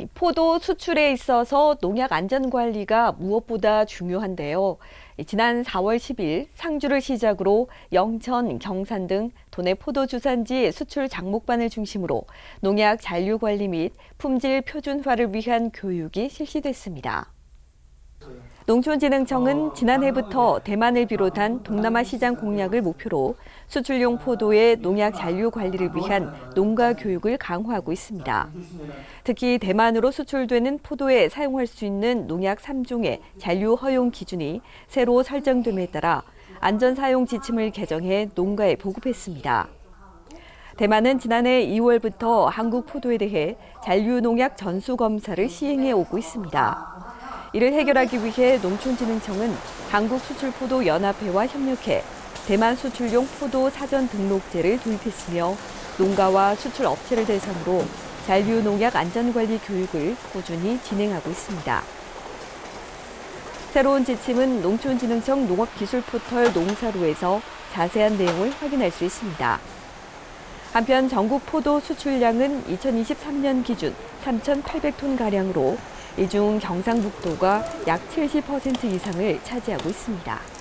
이 포도 수출에 있어서 농약 안전 관리가 무엇보다 중요한데요. 이 지난 4월 10일 상주를 시작으로 영천, 경산 등 도내 포도 주산지 수출 장목반을 중심으로 농약 잔류 관리 및 품질 표준화를 위한 교육이 실시됐습니다. 농촌진흥청은 지난해부터 대만을 비롯한 동남아 시장 공략을 목표로 수출용 포도의 농약 잔류 관리를 위한 농가 교육을 강화하고 있습니다. 특히 대만으로 수출되는 포도에 사용할 수 있는 농약 3종의 잔류 허용 기준이 새로 설정됨에 따라 안전 사용 지침을 개정해 농가에 보급했습니다. 대만은 지난해 2월부터 한국 포도에 대해 잔류 농약 전수 검사를 시행해 오고 있습니다. 이를 해결하기 위해 농촌진흥청은 한국수출포도연합회와 협력해 대만 수출용 포도 사전 등록제를 도입했으며 농가와 수출 업체를 대상으로 잔류 농약 안전관리 교육을 꾸준히 진행하고 있습니다. 새로운 지침은 농촌진흥청 농업기술포털 농사로에서 자세한 내용을 확인할 수 있습니다. 한편 전국 포도 수출량은 2023년 기준 3,800톤 가량으로 이 중 경상북도가 약 70% 이상을 차지하고 있습니다.